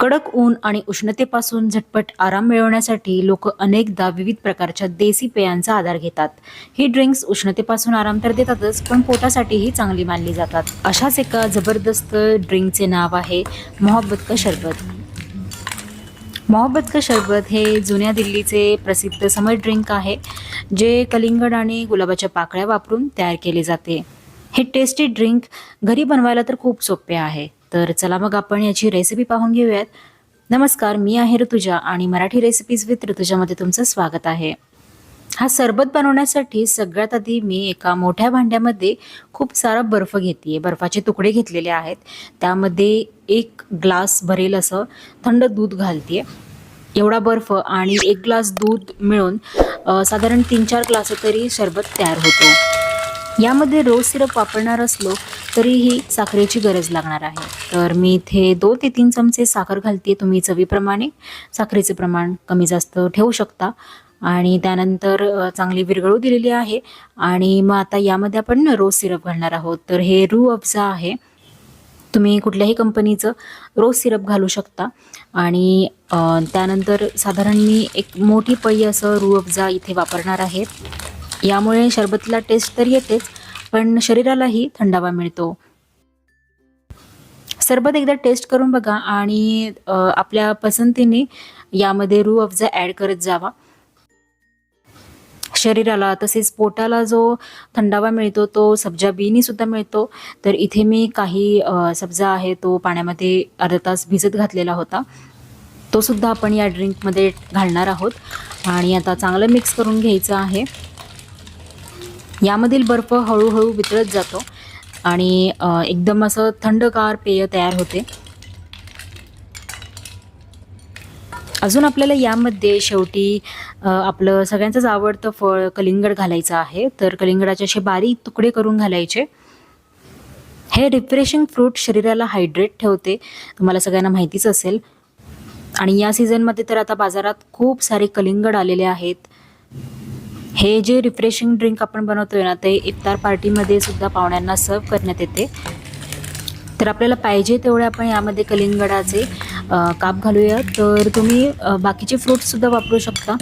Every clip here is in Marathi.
कडक ऊन आणि उष्णतेपासून झटपट आराम मिळवण्यासाठी लोक अनेकदा विविध प्रकारच्या देसी पेयांचा आधार घेतात. ही ड्रिंक्स उष्णतेपासून आराम तर देतातच पण पोटासाठीही चांगली मानली जातात. अशाच एका जबरदस्त ड्रिंकचे नाव आहे मोहब्बत का शरबत. मोहब्बत का शरबत हे जुन्या दिल्लीचे प्रसिद्ध समर ड्रिंक आहे जे कलिंगड आणि गुलाबाच्या पाकळ्या वापरून तयार केले जाते. हे टेस्टी ड्रिंक घरी बनवायला तर खूप सोपे आहे. तर चला मग आपण याची रेसिपी पाहून घेऊयात. नमस्कार मी आहे ऋतुजा आणि मराठी रेसिपीज विथ ऋतुजामध्ये तुमचं स्वागत आहे. हा सरबत बनवण्यासाठी सगळ्यात आधी मी एका मोठ्या भांड्यामध्ये खूप सारा बर्फ घेते बर्फाचे तुकडे घेतलेले आहेत. त्यामध्ये एक ग्लास भरेल असं थंड दूध घालते एवढा बर्फ आणि एक ग्लास दूध मिळून साधारण तीन चार ग्लास तरी सरबत तयार होतो. यामध्ये रोज सिरप वापरणार असलो तरीही साखरेची गरज लागणार आहे. तर मी इथे दोन ते तीन चमचे साखर घालते तुम्ही चवीप्रमाणे. साखरेचे प्रमाण कमी जास्त ठेवू शकता. आणि त्यानंतर चांगली विरघळू दिलेली आहे. आणि मग आता यामध्ये आपण रोज सिरप घालणार आहोत. तर हे रू अफजा आहे. तुम्ही कुठल्याही कंपनीचं रोज सिरप घालू शकता. आणि त्यानंतर साधारण मी एक मोठी पै असं रू अफजा इथे वापरणार आहे. यामुळे शरबतीला टेस्ट तर येतेच. पण शरीरालाही थंडावा मिळतो. सरबत एकदा टेस्ट करून बघा आणि आपल्या पसंतीने यामध्ये रू अफजा ॲड करत जावा. शरीराला तसेच पोटाला जो थंडावा मिळतो तो सब्जा बीनी सुद्धा मिळतो. तर इथे मी काही सब्जा आहे तो पाण्यामध्ये अर्धा तास भिजत घातलेला होता. तो सुद्धा आपण या ड्रिंकमध्ये घालणार आहोत. आणि आता चांगलं मिक्स करून घ्यायचं आहे. यामधील बर्फ हळूहळू वितळत जातो आणि एकदम असं थंडगार पेय तयार होते. अजून आपल्याला यामध्ये शेवटी आपलं सगळ्यांचंच आवडतं फळ कलिंगड घालायचं आहे. तर कलिंगडाचे असे बारीक तुकडे करून घालायचे. हे रिफ्रेशिंग फ्रूट शरीराला हायड्रेट ठेवते. तुम्हाला सगळ्यांना माहितीच असेल. आणि या सीझनमध्ये तर आता बाजारात खूप सारे कलिंगड आलेले आहेत. हे जे रिफ्रेशिंग ड्रिंक आपण बनवतोय ना ते इफ्तार पार्टीमध्ये सुद्धा पाहुण्यांना सर्व करण्यात येते. तर आपल्याला पाहिजे तेवढे आपण यामध्ये कलिंगडाचे काप घालूया. तर तुम्ही बाकीचे फ्रूट्ससुद्धा वापरू शकता.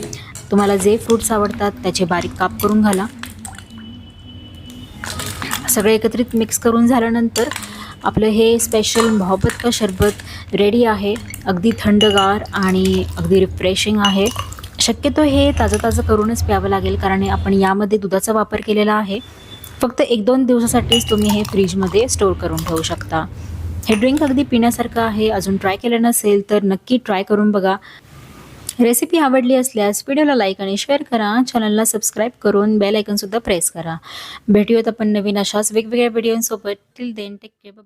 तुम्हाला जे फ्रूट्स आवडतात त्याचे बारीक काप करून घाला. सगळे एकत्रित मिक्स करून झाल्यानंतर आपलं हे स्पेशल मोहब्बत का शरबत रेडी आहे. अगदी थंडगार आणि अगदी रिफ्रेशिंग आहे. शक्यतो हे ताजं ताजं करूनच प्यावं लागेल कारण आपण यामध्ये दुधाचा वापर केलेला आहे. फक्त एक दोन दिवसासाठीच तुम्ही हे फ्रीजमध्ये स्टोअर करून ठेवू शकता. हे ड्रिंक अगदी पिण्यासारखं आहे अजून ट्राय केलं नसेल तर नक्की ट्राय करून बघा. रेसिपी आवडली असल्यास व्हिडिओला लाईक आणि शेअर करा चॅनलला सबस्क्राईब करून बेल आयकनसुद्धा प्रेस करा. भेटूयात आपण नवीन अशाच वेगवेगळ्या व्हिडिओंसोबत. Till then take care